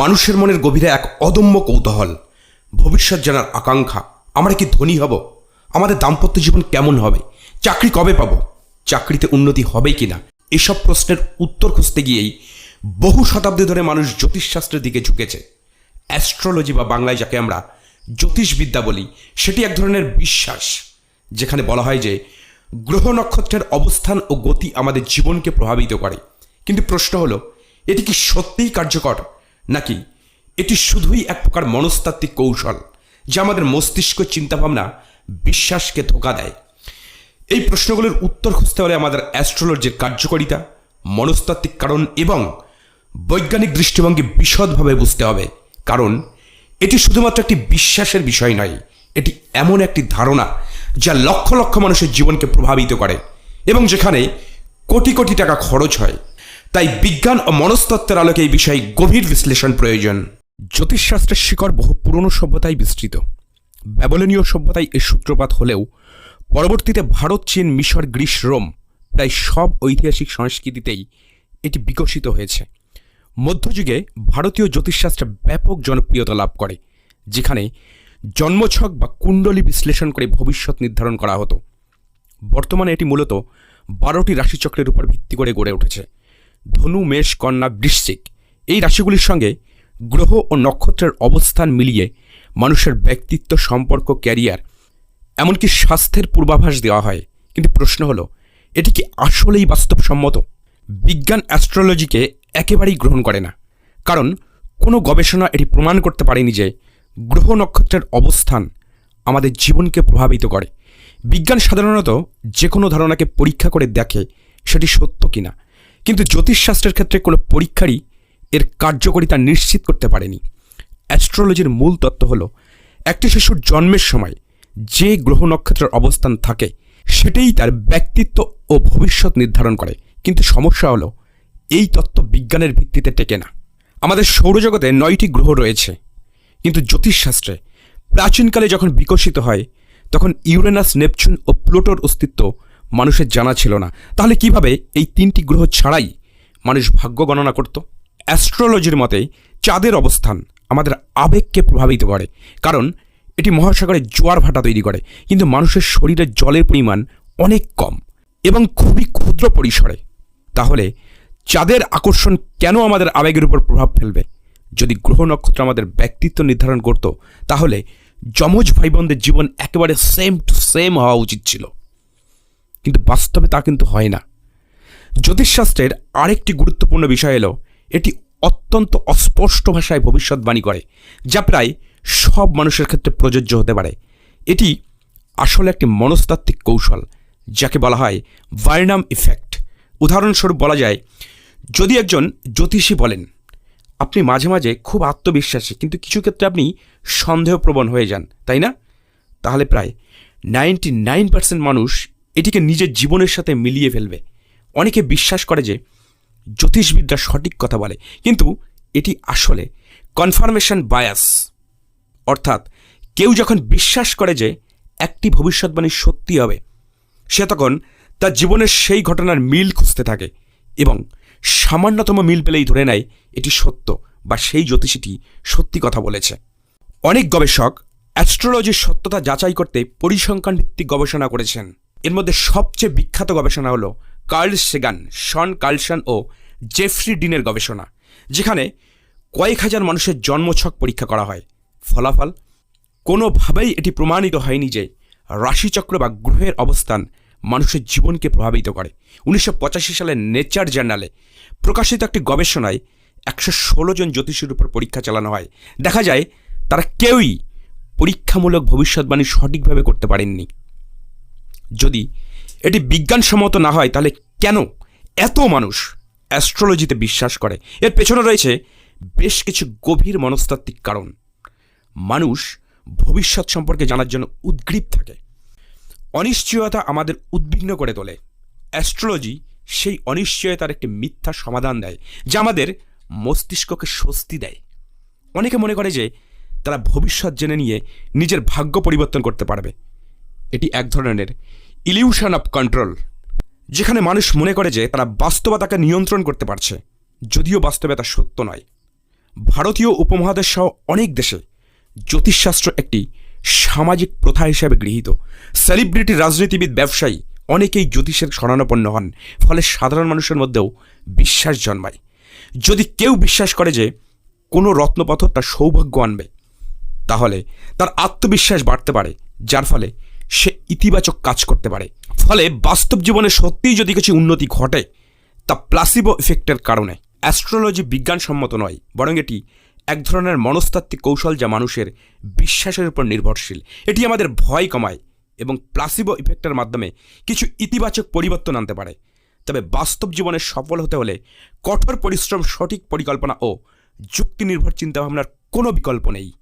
মানুষের মনের গভীরে এক অদম্য কৌতূহল। ভবিষ্যৎ জানার আকাঙ্ক্ষা, আমরা কি ধনী হব? আমাদের দাম্পত্য জীবন কেমন হবে? চাকরি কবে পাবো? চাকরিতে উন্নতি হবে কি না এসব প্রশ্নের উত্তর খুঁজতে গিয়েই বহু শতাব্দী ধরে মানুষ জ্যোতিষশাস্ত্রের দিকে ঝুঁকেছে। অ্যাস্ট্রোলজি বা বাংলায় যাকে আমরা জ্যোতিষবিদ্যা বলি, সেটি এক ধরনের বিশ্বাস, যেখানে বলা হয় যে গ্রহ নক্ষত্রের অবস্থান ও গতি আমাদের জীবনকে প্রভাবিত করে। কিন্তু প্রশ্ন হলো, এটি কি সত্যিই কার্যকর? নাকি? এটি শুধুই এক প্রকার মনস্তাত্ত্বিক কৌশল, যা আমাদের মস্তিষ্ক চিন্তাভাবনা বিশ্বাসকে ধোকা দেয়। এই প্রশ্নগুলোর উত্তর খুঁজতে হলে আমাদের অ্যাস্ট্রোলজির কার্যকারিতা, মনস্তাত্ত্বিক কারণ এবং বৈজ্ঞানিক দৃষ্টিভঙ্গি বিশদভাবে বুঝতে হবে, কারণ এটি শুধুমাত্র একটি বিশ্বাসের বিষয় নয়, এটি এমন একটি ধারণা যা লক্ষ লক্ষ মানুষের জীবনকে প্রভাবিত করে এবং যেখানে কোটি কোটি টাকা খরচ হয়। তাই বিজ্ঞান ও মনস্তত্ত্বের আলোকে এই বিষয়ে গভীর বিশ্লেষণ প্রয়োজন। জ্যোতিষশাস্ত্রের শিকড় বহু পুরনো সভ্যতায় বিস্তৃত। ব্যাবলনীয় সভ্যতায় এর সূত্রপাত হলেও পরবর্তীতে ভারত, চীন, মিশর, গ্রিস, রোম প্রায় সব ঐতিহাসিক সংস্কৃতিতেই এটি বিকশিত হয়েছে। মধ্যযুগে ভারতীয় জ্যোতিষশাস্ত্রে ব্যাপক জনপ্রিয়তা লাভ করে, যেখানে জন্মছক বা কুণ্ডলী বিশ্লেষণ করে ভবিষ্যৎ নির্ধারণ করা হতো। বর্তমানে এটি মূলত বারোটি রাশিচক্রের উপর ভিত্তি করে গড়ে উঠেছে। ধনু, মেষ, কন্যা, বৃশ্চিক। এই রাশিগুলির সঙ্গে গ্রহ ও নক্ষত্রের অবস্থান মিলিয়ে মানুষের ব্যক্তিত্ব সম্পর্ক, ক্যারিয়ার, এমনকি স্বাস্থ্যের পূর্বাভাস দেওয়া হয়। কিন্তু প্রশ্ন হলো, এটি কি আসলেই বাস্তবসম্মত? বিজ্ঞান অ্যাস্ট্রোলজিকে একেবারেই গ্রহণ করে না। কারণ কোনো গবেষণা এটি প্রমাণ করতে পারেনি যে গ্রহ নক্ষত্রের অবস্থান আমাদের জীবনকে প্রভাবিত করে। বিজ্ঞান সাধারণত যে কোনো ধারণাকে পরীক্ষা করে দেখে সেটি সত্য কিনা। কিন্তু জ্যোতিষশাস্ত্রের ক্ষেত্রে কোনো পরীক্ষারই এর কার্যকারিতা নিশ্চিত করতে পারেনি। অ্যাস্ট্রোলজির মূল তত্ত্ব হলো, একটি শিশুর জন্মের সময় যে গ্রহ নক্ষত্রের অবস্থান থাকে, সেটাই তার ব্যক্তিত্ব ও ভবিষ্যৎ নির্ধারণ করে। কিন্তু সমস্যা হলো, এই তত্ত্ব বিজ্ঞানের ভিত্তিতে টেকে না। আমাদের সৌরজগতে নয়টি গ্রহ রয়েছে, কিন্তু জ্যোতিষশাস্ত্রে প্রাচীনকালে যখন বিকশিত হয়, তখন ইউরেনাস, নেপচুন ও প্লুটোর অস্তিত্ব মানুষের জানা ছিল না। তাহলে কীভাবে এই তিনটি গ্রহ ছাড়াই মানুষ ভাগ্য গণনা করত? অ্যাস্ট্রোলজির মতে, চাঁদের অবস্থান আমাদের আবেগকে প্রভাবিত করে। কারণ, এটি মহাসাগরে জোয়ার ভাটা তৈরি করে, কিন্তু মানুষের শরীরে জলের পরিমাণ অনেক কম এবং খুবই ক্ষুদ্র পরিসরে। তাহলে, চাঁদের আকর্ষণ কেন আমাদের আবেগের উপর প্রভাব ফেলবে? যদি গ্রহ নক্ষত্র আমাদের ব্যক্তিত্ব নির্ধারণ করত, তাহলে যমজ ভাইবোনদের জীবন একেবারে সেম টু সেম হওয়া উচিত ছিল। কিন্তু বাস্তবে তা কিন্তু হয় না। জ্যোতিষশাস্ত্রের আরেকটি গুরুত্বপূর্ণ বিষয় এলো, এটি অত্যন্ত অস্পষ্ট ভাষায় ভবিষ্যৎবাণী করে, যা প্রায় সব মানুষের ক্ষেত্রে প্রযোজ্য হতে পারে। এটি আসলে একটি মনস্তাত্ত্বিক কৌশল, যাকে বলা হয় ভার্নাম ইফেক্ট। উদাহরণস্বরূপ বলা যায়, যদি একজন জ্যোতিষী বলেন, আপনি মাঝে মাঝে খুব আত্মবিশ্বাসী, কিন্তু কিছু ক্ষেত্রে আপনি সন্দেহপ্রবণ হয়ে যান, তাই না? তাহলে প্রায় নাইনটি নাইন পার্সেন্ট মানুষ এটিকে নিজের জীবনের সাথে মিলিয়ে ফেলবে। অনেকে বিশ্বাস করে যে জ্যোতিষবিদ্যা সঠিক কথা বলে, কিন্তু এটি আসলে কনফার্মেশন বায়াস অর্থাৎ কেউ যখন বিশ্বাস করে যে একটি ভবিষ্যৎবাণী সত্যি হবে, সে তখন তার জীবনের সেই ঘটনার মিল খুঁজতে থাকে এবং সামান্যতম মিল পেলেই ধরে নেয় এটি সত্য বা সেই জ্যোতিষীটি সত্যি কথা বলেছে। অনেক গবেষক অ্যাস্ট্রোলজির সত্যতা যাচাই করতে পরিসংখ্যান ভিত্তিক গবেষণা করেছেন। এর মধ্যে সবচেয়ে বিখ্যাত গবেষণা হলো কার্ল সেগান, শন কার্লসন ও জেফ্রি ডিনের গবেষণা, যেখানে কয়েক হাজার মানুষের জন্মছক পরীক্ষা করা হয়। ফলাফল? কোনোভাবেই এটি প্রমাণিত হয়নি যে রাশিচক্র বা গ্রহের অবস্থান মানুষের জীবনকে প্রভাবিত করে। উনিশশো পঁচাশি সালে নেচার জার্নালে প্রকাশিত একটি গবেষণায় একশো ষোলো জন জ্যোতিষীর উপর পরীক্ষা চালানো হয়। দেখা যায়, তারা কেউই পরীক্ষামূলক ভবিষ্যৎবাণী সঠিকভাবে করতে পারেননি। যদি এটি বিজ্ঞানসম্মত না হয়, তাহলে কেন এত মানুষ অ্যাস্ট্রোলজিতে বিশ্বাস করে? এর পেছনে রয়েছে বেশ কিছু গভীর মনস্তাত্ত্বিক কারণ। মানুষ ভবিষ্যৎ সম্পর্কে জানার জন্য উদ্গ্রীব থাকে। অনিশ্চয়তা আমাদের উদ্বিগ্ন করে তোলে। অ্যাস্ট্রোলজি সেই অনিশ্চয়তার একটি মিথ্যা সমাধান দেয়, যা আমাদের মস্তিষ্ককে স্বস্তি দেয়। অনেকে মনে করে যে তারা ভবিষ্যৎ জেনে নিয়ে নিজের ভাগ্য পরিবর্তন করতে পারবে। এটি এক ধরনের ইলিউশন অফ কন্ট্রোল, যেখানে মানুষ মনে করে যে তারা বাস্তবতাকে নিয়ন্ত্রণ করতে পারছে, যদিও বাস্তবে তা সত্য নয়। ভারতীয় উপমহাদেশ সহ অনেক দেশে জ্যোতিষশাস্ত্র একটি সামাজিক প্রথা হিসাবে গৃহীত। সেলিব্রিটি রাজনীতিবিদ ব্যবসায়ী অনেকেই জ্যোতিষের শরণাপন্ন হন, ফলে সাধারণ মানুষের মধ্যেও বিশ্বাস জন্মায়। যদি কেউ বিশ্বাস করে যে কোনো রত্নপাথর তার সৌভাগ্য আনবে, তাহলে তার আত্মবিশ্বাস বাড়তে পারে, যার ফলে সে ইতিবাচক কাজ করতে পারে। ফলে বাস্তব জীবনে সত্যিই যদি কিছু উন্নতি ঘটে, তা প্লাসিবো ইফেক্টের কারণে। অ্যাস্ট্রোলজি বিজ্ঞানসম্মত নয়, বরং এটি এক ধরনের মনস্তাত্ত্বিক কৌশল যা মানুষের বিশ্বাসের উপর নির্ভরশীল। এটি আমাদের ভয় কমায় এবং প্লাসিবো ইফেক্টের মাধ্যমে কিছু ইতিবাচক পরিবর্তন আনতে পারে। তবে বাস্তব জীবনে সফল হতে হলে কঠোর পরিশ্রম, সঠিক পরিকল্পনা ও যুক্তি নির্ভর চিন্তাভাবনার কোনো বিকল্প নেই।